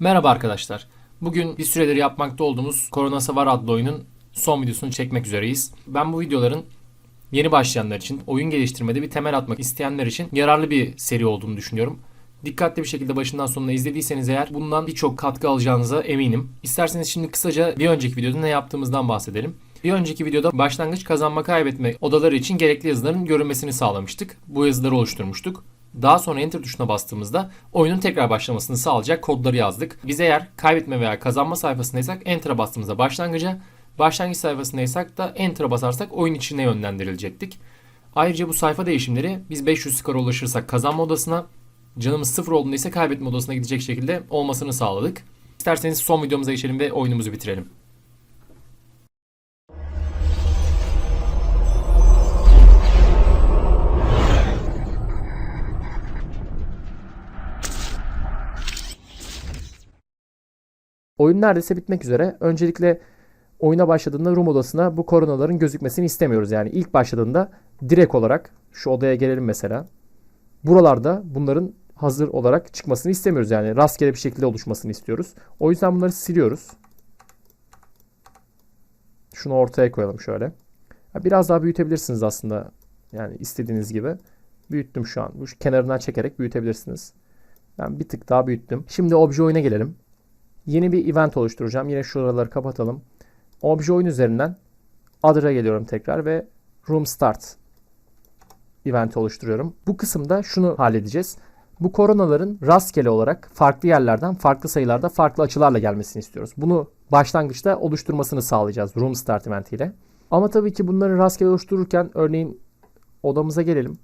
Merhaba arkadaşlar. Bugün bir süredir yapmakta olduğumuz Korona Savar adlı oyunun son videosunu çekmek üzereyiz. Ben bu videoların yeni başlayanlar için, oyun geliştirmede bir temel atmak isteyenler için yararlı bir seri olduğunu düşünüyorum. Dikkatli bir şekilde başından sonuna izlediyseniz eğer bundan birçok katkı alacağınıza eminim. İsterseniz şimdi kısaca bir önceki videoda ne yaptığımızdan bahsedelim. Bir önceki videoda başlangıç kazanma kaybetme odaları için gerekli yazıların görünmesini sağlamıştık. Bu yazıları oluşturmuştuk. Daha sonra enter tuşuna bastığımızda oyunun tekrar başlamasını sağlayacak kodları yazdık. Biz eğer kaybetme veya kazanma sayfasındaysak enter'a bastığımızda başlangıca, başlangıç sayfasındaysak da enter'a basarsak oyun içine yönlendirilecektik. Ayrıca bu sayfa değişimleri biz 500 skora ulaşırsak kazanma odasına, canımız sıfır olduğunda ise kaybetme odasına gidecek şekilde olmasını sağladık. İsterseniz son videomuza geçelim ve oyunumuzu bitirelim. Oyun neredeyse bitmek üzere. Öncelikle oyuna başladığında room odasına bu koronaların gözükmesini istemiyoruz. Yani ilk başladığında direkt olarak şu odaya gelelim mesela. Buralarda bunların hazır olarak çıkmasını istemiyoruz. Yani rastgele bir şekilde oluşmasını istiyoruz. O yüzden bunları siliyoruz. Şunu ortaya koyalım şöyle. Biraz daha büyütebilirsiniz aslında. Yani istediğiniz gibi. Büyüttüm şu an. Bu kenarından çekerek büyütebilirsiniz. Ben bir tık daha büyüttüm. Şimdi obje oyuna gelelim. Yeni bir event oluşturacağım. Yine şuraları kapatalım. Obje oyun üzerinden Other'a geliyorum tekrar ve Room Start event oluşturuyorum. Bu kısımda şunu halledeceğiz. Bu koronaların rastgele olarak farklı yerlerden farklı sayılarda farklı açılarla gelmesini istiyoruz. Bunu başlangıçta oluşturmasını sağlayacağız Room Start event ile. Ama tabii ki bunları rastgele oluştururken örneğin odamıza gelelim.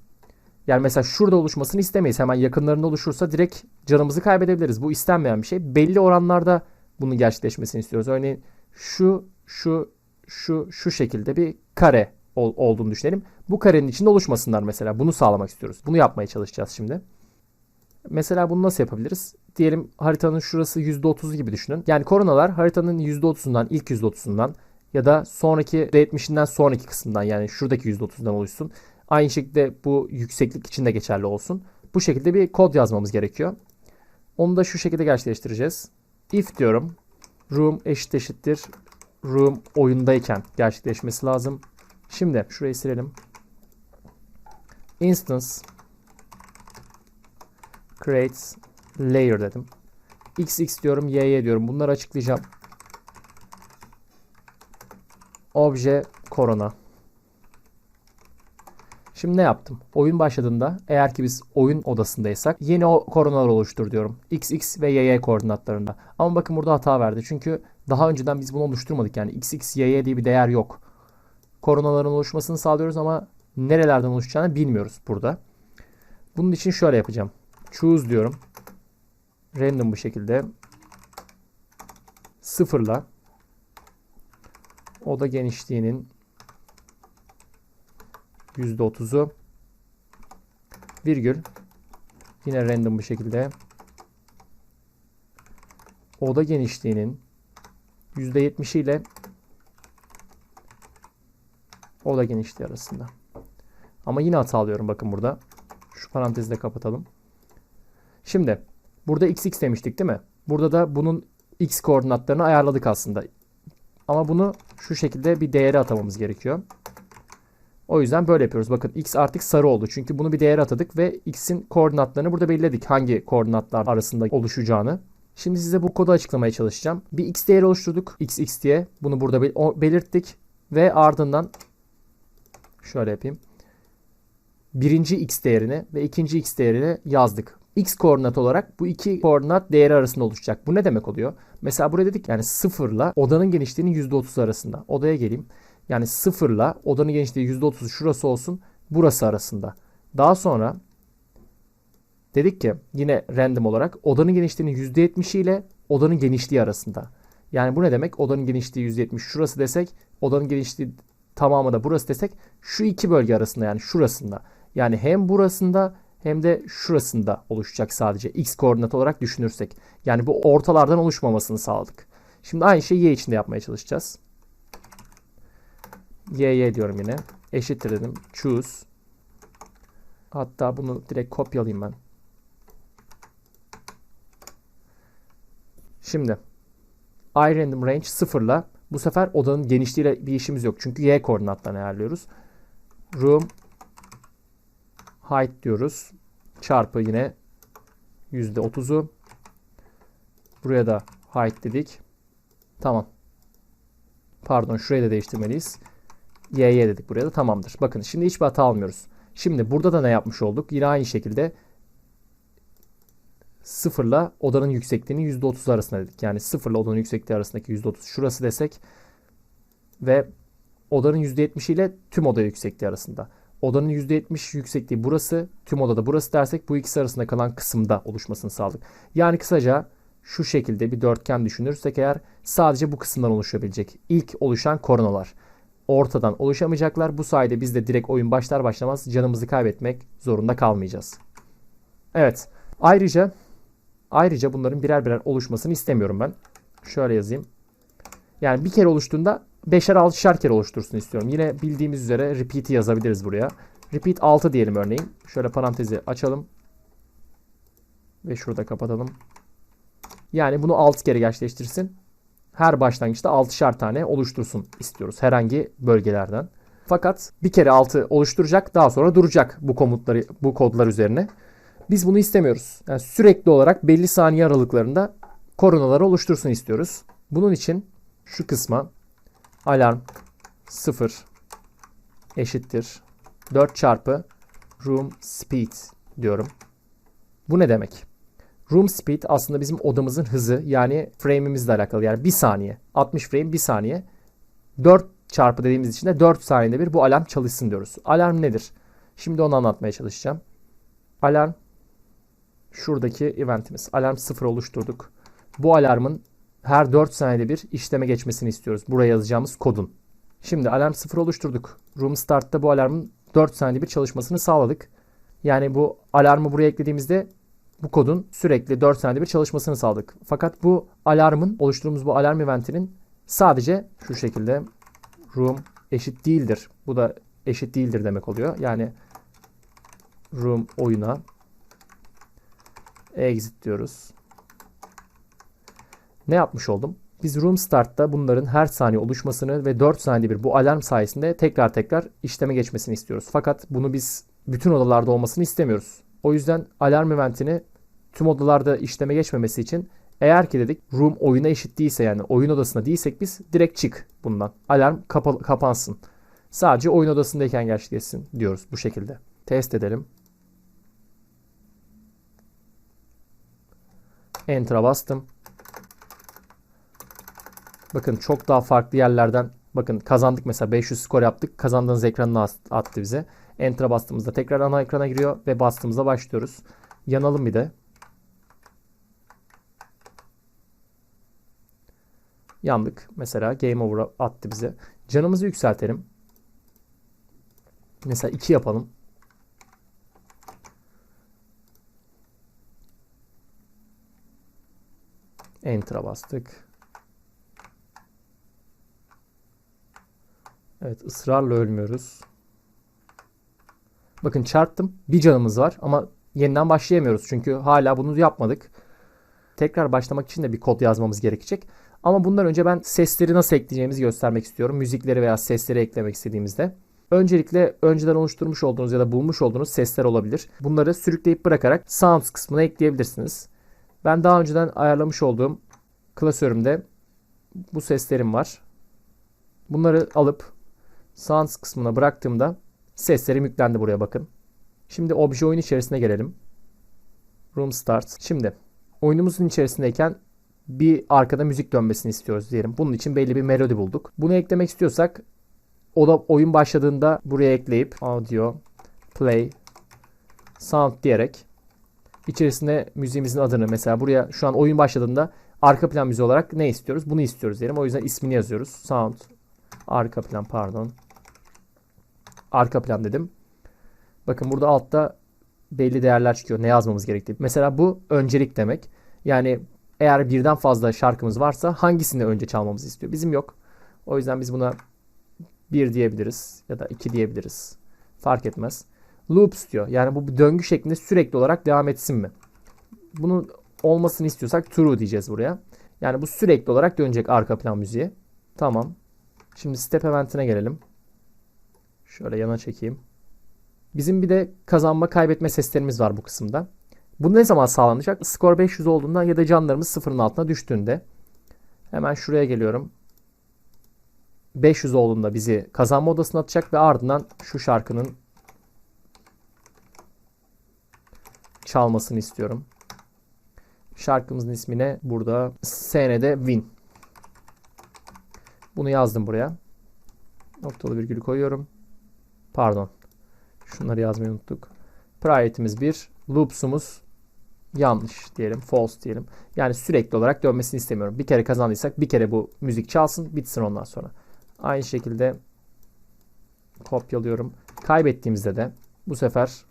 Yani mesela şurada oluşmasını istemeyiz. Hemen yakınlarında oluşursa direkt canımızı kaybedebiliriz. Bu istenmeyen bir şey. Belli oranlarda bunun gerçekleşmesini istiyoruz. Örneğin şu, şu, şu, şu şekilde bir kare ol, olduğunu düşünelim. Bu karenin içinde oluşmasınlar mesela. Bunu sağlamak istiyoruz. Bunu yapmaya çalışacağız şimdi. Mesela bunu nasıl yapabiliriz? Diyelim haritanın şurası %30 gibi düşünün. Yani koronalar haritanın %30'undan, ilk %30'undan ya da sonraki %70'inden sonraki kısımdan yani şuradaki %30'dan oluşsun. Aynı şekilde bu yükseklik için de geçerli olsun. Bu şekilde bir kod yazmamız gerekiyor. Onu da şu şekilde gerçekleştireceğiz. If diyorum. Room eşit eşittir. Room oyundayken gerçekleşmesi lazım. Şimdi şurayı silelim. Instance creates layer dedim. xx diyorum, yy diyorum. Bunları açıklayacağım. Obje corona. Şimdi ne yaptım? Oyun başladığında eğer ki biz oyun odasındaysak yeni o koronalar oluştur diyorum. XX ve YY koordinatlarında. Ama bakın burada hata verdi. Çünkü daha önceden biz bunu oluşturmadık. Yani XX, YY diye bir değer yok. Koronaların oluşmasını sağlıyoruz ama nerelerden oluşacağını bilmiyoruz burada. Bunun için şöyle yapacağım. Choose diyorum. Random bu şekilde. Sıfırla. Oda genişliğinin %30'u virgül yine random bir şekilde oda genişliğinin %70 ile oda genişliği arasında. Ama yine hata alıyorum bakın burada. Şu parantezi de kapatalım. Şimdi burada xx demiştik değil mi? Burada da bunun x koordinatlarını ayarladık aslında. Ama bunu şu şekilde bir değere atamamız gerekiyor. O yüzden böyle yapıyoruz. Bakın x artık sarı oldu. Çünkü bunu bir değer atadık ve x'in koordinatlarını burada belirledik. Hangi koordinatlar arasında oluşacağını. Şimdi size bu kodu açıklamaya çalışacağım. Bir x değeri oluşturduk. x x diye. Bunu burada belirttik. Ve ardından şöyle yapayım. Birinci x değerini ve ikinci x değerini yazdık. x koordinat olarak bu iki koordinat değeri arasında oluşacak. Bu ne demek oluyor? Mesela buraya dedik yani sıfırla odanın genişliğinin %30 arasında. Odaya geleyim. Yani sıfırla odanın genişliği %30 şurası olsun burası arasında. Daha sonra dedik ki yine random olarak odanın genişliğinin %70 ile odanın genişliği arasında. Yani bu ne demek? Odanın genişliği %70 şurası desek odanın genişliği tamamı da burası desek şu iki bölge arasında yani şurasında. Yani hem burasında hem de şurasında oluşacak sadece x koordinat olarak düşünürsek. Yani bu ortalardan oluşmamasını sağladık. Şimdi aynı şeyi y için de yapmaya çalışacağız y diyorum yine. Eşittir dedim. Choose. Hatta bunu direkt kopyalayayım ben. Şimdi iRandom range sıfırla bu sefer odanın genişliğiyle bir işimiz yok. Çünkü y koordinattan ayarlıyoruz. Room height diyoruz. Çarpı yine %30'u. Buraya da height dedik. Tamam. Pardon şurayı da değiştirmeliyiz. YY dedik buraya da tamamdır. Bakın şimdi hiçbir hata almıyoruz. Şimdi burada da ne yapmış olduk? Yine aynı şekilde sıfırla odanın yüksekliğini %30 arasında dedik. Yani sıfırla odanın yüksekliği arasındaki %30 şurası desek ve odanın %70 ile tüm oda yüksekliği arasında. Odanın %70 yüksekliği burası, tüm odada burası dersek bu ikisi arasında kalan kısımda oluşmasını sağladık. Yani kısaca şu şekilde bir dörtgen düşünürsek eğer sadece bu kısımdan oluşabilecek. İlk oluşan koronalar. Ortadan oluşamayacaklar. Bu sayede biz de direkt oyun başlar başlamaz canımızı kaybetmek zorunda kalmayacağız. Evet. Ayrıca ayrıca bunların birer birer oluşmasını istemiyorum ben. Şöyle yazayım. Yani bir kere oluştuğunda beşer altışar kere oluştursun istiyorum. Yine bildiğimiz üzere repeat'i yazabiliriz buraya. Repeat 6 diyelim örneğin. Şöyle parantezi açalım. Ve şurada kapatalım. Yani bunu 6 kere gerçekleştirsin. Her başlangıçta 6'şar tane oluştursun istiyoruz herhangi bölgelerden. Fakat bir kere 6 oluşturacak daha sonra duracak bu komutları bu kodlar üzerine. Biz bunu istemiyoruz. Yani sürekli olarak belli saniye aralıklarında koronaları oluştursun istiyoruz. Bunun için şu kısma alarm 0 eşittir 4 çarpı room speed diyorum. Bu ne demek? Room speed aslında bizim odamızın hızı yani frame'imizle alakalı. Yani 1 saniye. 60 frame 1 saniye. 4 çarpı dediğimiz için de 4 saniyede bir bu alarm çalışsın diyoruz. Alarm nedir? Şimdi onu anlatmaya çalışacağım. Alarm şuradaki eventimiz. Alarm 0 oluşturduk. Bu alarmın her 4 saniyede bir işleme geçmesini istiyoruz. Buraya yazacağımız kodun. Şimdi alarm 0 oluşturduk. Room start'ta bu alarmın 4 saniyede bir çalışmasını sağladık. Yani bu alarmı buraya eklediğimizde bu kodun sürekli 4 saniyede bir çalışmasını sağladık. Fakat bu alarmın oluşturduğumuz bu alarm eventinin sadece şu şekilde room eşit değildir. Bu da eşit değildir demek oluyor. Yani room oyuna exit diyoruz. Ne yapmış oldum? Biz room start'ta bunların her saniye oluşmasını ve 4 saniyede bir bu alarm sayesinde tekrar tekrar işleme geçmesini istiyoruz. Fakat bunu biz bütün odalarda olmasını istemiyoruz. O yüzden alarm eventini tüm odalarda işleme geçmemesi için eğer ki dedik room oyuna eşit değilse yani oyun odasında değilsek biz direkt çık bundan. Alarm kapa- kapansın. Sadece oyun odasındayken gerçekleşsin diyoruz bu şekilde. Test edelim. Enter'a bastım. Bakın çok daha farklı yerlerden bakın kazandık mesela 500 skor yaptık. Kazandığınız ekranına attı bize. Enter'a bastığımızda tekrar ana ekrana giriyor ve bastığımızda başlıyoruz. Yanalım bir de. Yandık. Mesela game over attı bize. Canımızı yükseltelim. Mesela 2 yapalım. Enter'a bastık. Evet ısrarla ölmüyoruz. Bakın çarptım. Bir canımız var ama yeniden başlayamıyoruz. Çünkü hala bunu yapmadık. Tekrar başlamak için de bir kod yazmamız gerekecek. Ama bundan önce ben sesleri nasıl ekleyeceğimizi göstermek istiyorum. Müzikleri veya sesleri eklemek istediğimizde. Öncelikle önceden oluşturmuş olduğunuz ya da bulmuş olduğunuz sesler olabilir. Bunları sürükleyip bırakarak Sounds kısmına ekleyebilirsiniz. Ben daha önceden ayarlamış olduğum klasörümde bu seslerim var. Bunları alıp Sounds kısmına bıraktığımda seslerim yüklendi buraya bakın. Şimdi obje oyun içerisine gelelim. Room Start. Şimdi oyunumuzun içerisindeyken bir arkada müzik dönmesini istiyoruz diyelim. Bunun için belli bir melodi bulduk. Bunu eklemek istiyorsak o da oyun başladığında buraya ekleyip audio play sound diyerek içerisine müziğimizin adını mesela buraya şu an oyun başladığında arka plan müziği olarak ne istiyoruz? Bunu istiyoruz diyelim. O yüzden ismini yazıyoruz. Sound arka plan pardon. Arka plan dedim. Bakın burada altta belli değerler çıkıyor. Ne yazmamız gerektiği. Mesela bu öncelik demek. Yani eğer birden fazla şarkımız varsa hangisini önce çalmamızı istiyor? Bizim yok. O yüzden biz buna 1 diyebiliriz ya da 2 diyebiliriz. Fark etmez. Loops diyor. Yani bu döngü şeklinde sürekli olarak devam etsin mi? Bunun olmasını istiyorsak true diyeceğiz buraya. Yani bu sürekli olarak dönecek arka plan müziği. Tamam. Şimdi step eventine gelelim. Şöyle yana çekeyim. Bizim bir de kazanma kaybetme seslerimiz var bu kısımda. Bu ne zaman sağlanacak? Skor 500 olduğunda ya da canlarımız sıfırın altına düştüğünde. Hemen şuraya geliyorum. 500 olduğunda bizi kazanma odasına atacak ve ardından şu şarkının çalmasını istiyorum. Şarkımızın ismi ne? Burada SN'de Win. Bunu yazdım buraya. Noktalı virgülü koyuyorum. Pardon. Şunları yazmayı unuttuk. Priority'miz 1. Loops'umuz yanlış diyelim. False diyelim. Yani sürekli olarak dönmesini istemiyorum. Bir kere kazandıysak bir kere bu müzik çalsın. Bitsin ondan sonra. Aynı şekilde kopyalıyorum. Kaybettiğimizde de bu sefer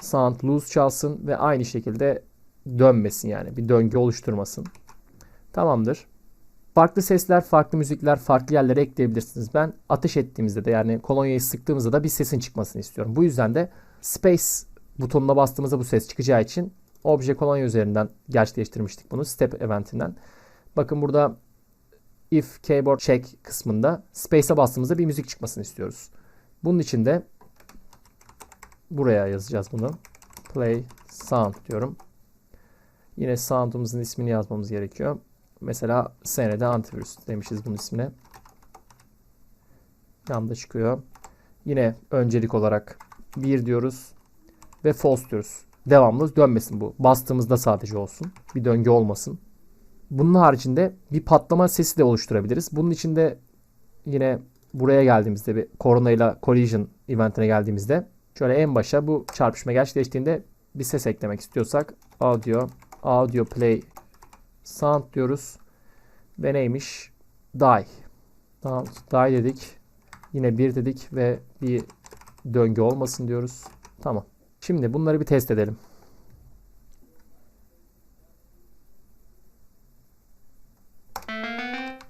sound loose çalsın ve aynı şekilde dönmesin yani. Bir döngü oluşturmasın. Tamamdır. Farklı sesler, farklı müzikler, farklı yerlere ekleyebilirsiniz. Ben ateş ettiğimizde de yani kolonyayı sıktığımızda da bir sesin çıkmasını istiyorum. Bu yüzden de space butonuna bastığımızda bu ses çıkacağı için obje kolonya üzerinden gerçekleştirmiştik bunu step eventinden. Bakın burada if keyboard check kısmında space'e bastığımızda bir müzik çıkmasını istiyoruz. Bunun için de buraya yazacağız bunu. Play sound diyorum. Yine sound'umuzun ismini yazmamız gerekiyor. Mesela senede antivirüs demişiz bunun ismine. Yanda çıkıyor. Yine öncelik olarak 1 diyoruz ve false diyoruz. Devamlı dönmesin bu. Bastığımızda sadece olsun. Bir döngü olmasın. Bunun haricinde bir patlama sesi de oluşturabiliriz. Bunun için de yine buraya geldiğimizde bir korona ile collision eventine geldiğimizde şöyle en başa bu çarpışma gerçekleştiğinde bir ses eklemek istiyorsak audio audio play sound diyoruz. Ve neymiş? Die. Tamam, die dedik. Yine bir dedik ve bir döngü olmasın diyoruz. Tamam. Şimdi bunları bir test edelim.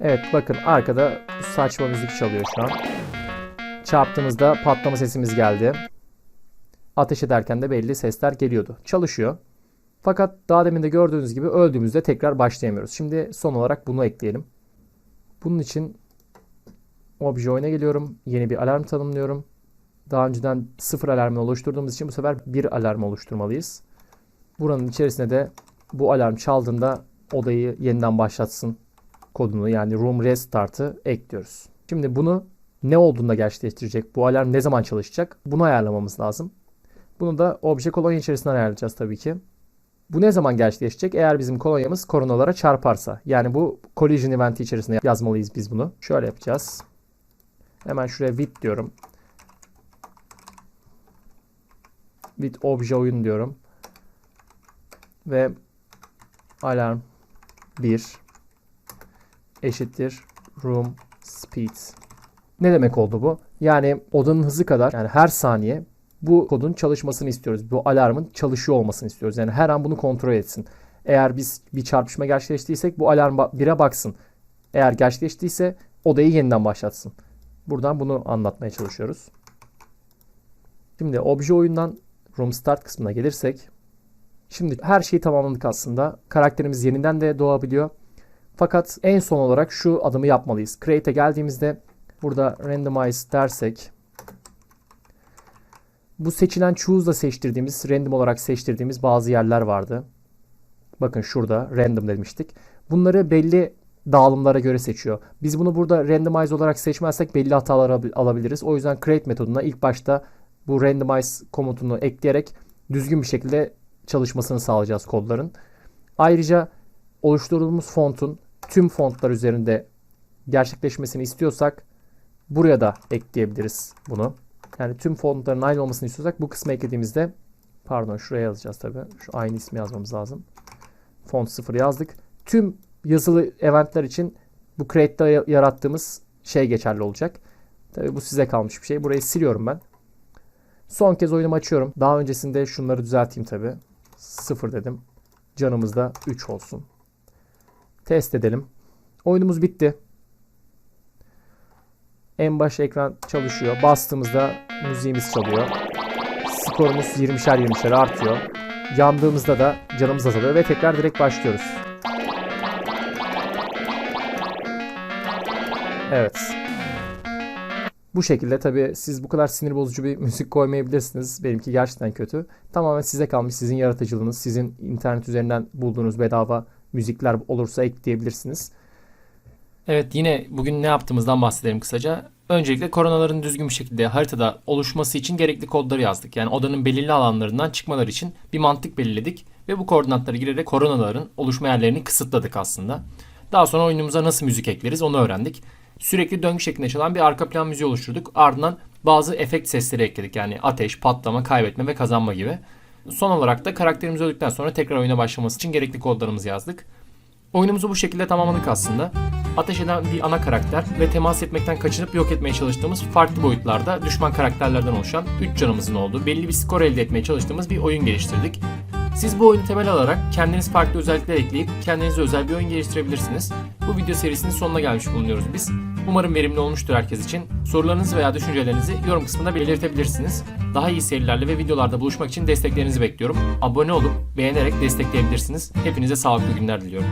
Evet bakın arkada saçma müzik çalıyor şu an. Çarptığımızda patlama sesimiz geldi. Ateş ederken de belli sesler geliyordu. Çalışıyor. Fakat daha demin de gördüğünüz gibi öldüğümüzde tekrar başlayamıyoruz. Şimdi son olarak bunu ekleyelim. Bunun için obje oyuna geliyorum. Yeni bir alarm tanımlıyorum. Daha önceden sıfır alarmı oluşturduğumuz için bu sefer bir alarm oluşturmalıyız. Buranın içerisine de bu alarm çaldığında odayı yeniden başlatsın kodunu yani room restart'ı ekliyoruz. Şimdi bunu ne olduğunda gerçekleştirecek? Bu alarm ne zaman çalışacak? Bunu ayarlamamız lazım. Bunu da obje kolonya içerisinden ayarlayacağız tabii ki. Bu ne zaman gerçekleşecek? Eğer bizim kolonyamız koronalara çarparsa. Yani bu collision eventi içerisinde yazmalıyız biz bunu. Şöyle yapacağız. Hemen şuraya with diyorum. With obje oyun diyorum. Ve alarm 1 eşittir room speed. Ne demek oldu bu? Yani odanın hızı kadar yani her saniye bu kodun çalışmasını istiyoruz. Bu alarmın çalışıyor olmasını istiyoruz. Yani her an bunu kontrol etsin. Eğer biz bir çarpışma gerçekleştiysek bu alarm 1'e baksın. Eğer gerçekleştiyse odayı yeniden başlatsın. Buradan bunu anlatmaya çalışıyoruz. Şimdi obje oyundan room start kısmına gelirsek. Şimdi her şeyi tamamladık aslında. Karakterimiz yeniden de doğabiliyor. Fakat en son olarak şu adımı yapmalıyız. Create'e geldiğimizde burada randomize dersek bu seçilen choose'la seçtirdiğimiz, random olarak seçtirdiğimiz bazı yerler vardı. Bakın şurada random demiştik. Bunları belli dağılımlara göre seçiyor. Biz bunu burada randomize olarak seçmezsek belli hatalar alabiliriz. O yüzden create metoduna ilk başta bu randomize komutunu ekleyerek düzgün bir şekilde çalışmasını sağlayacağız kodların. Ayrıca oluşturduğumuz fontun tüm fontlar üzerinde gerçekleşmesini istiyorsak buraya da ekleyebiliriz bunu. Yani tüm fontların aynı olmasını istiyorsak bu kısmı eklediğimizde pardon şuraya yazacağız tabi. Şu aynı ismi yazmamız lazım. Font 0 yazdık. Tüm yazılı eventler için bu create'de yarattığımız şey geçerli olacak. Tabi bu size kalmış bir şey. Burayı siliyorum ben. Son kez oyunumu açıyorum. Daha öncesinde şunları düzelteyim tabi. 0 dedim. Canımız da 3 olsun. Test edelim. Oyunumuz bitti. En baş ekran çalışıyor. Bastığımızda müziğimiz çalıyor. Skorumuz 20'şer 20'şer artıyor. Yandığımızda da canımız azalıyor ve tekrar direkt başlıyoruz. Evet. Bu şekilde tabii siz bu kadar sinir bozucu bir müzik koymayabilirsiniz. Benimki gerçekten kötü. Tamamen size kalmış sizin yaratıcılığınız, sizin internet üzerinden bulduğunuz bedava müzikler olursa ekleyebilirsiniz. Evet yine bugün ne yaptığımızdan bahsedelim kısaca. Öncelikle koronaların düzgün bir şekilde haritada oluşması için gerekli kodları yazdık. Yani odanın belirli alanlarından çıkmaları için bir mantık belirledik ve bu koordinatları girerek koronaların oluşma yerlerini kısıtladık aslında. Daha sonra oyunumuza nasıl müzik ekleriz onu öğrendik. Sürekli döngü şeklinde çalan bir arka plan müziği oluşturduk. Ardından bazı efekt sesleri ekledik. Yani ateş, patlama, kaybetme ve kazanma gibi. Son olarak da karakterimiz öldükten sonra tekrar oyuna başlaması için gerekli kodlarımızı yazdık. Oyunumuzu bu şekilde tamamladık aslında. Ateş eden bir ana karakter ve temas etmekten kaçınıp yok etmeye çalıştığımız farklı boyutlarda düşman karakterlerden oluşan 3 canımızın olduğu belli bir skor elde etmeye çalıştığımız bir oyun geliştirdik. Siz bu oyunu temel alarak kendiniz farklı özellikler ekleyip kendinize özel bir oyun geliştirebilirsiniz. Bu video serisinin sonuna gelmiş bulunuyoruz biz. Umarım verimli olmuştur herkes için. Sorularınızı veya düşüncelerinizi yorum kısmında belirtebilirsiniz. Daha iyi serilerle ve videolarda buluşmak için desteklerinizi bekliyorum. Abone olup beğenerek destekleyebilirsiniz. Hepinize sağlıklı günler diliyorum.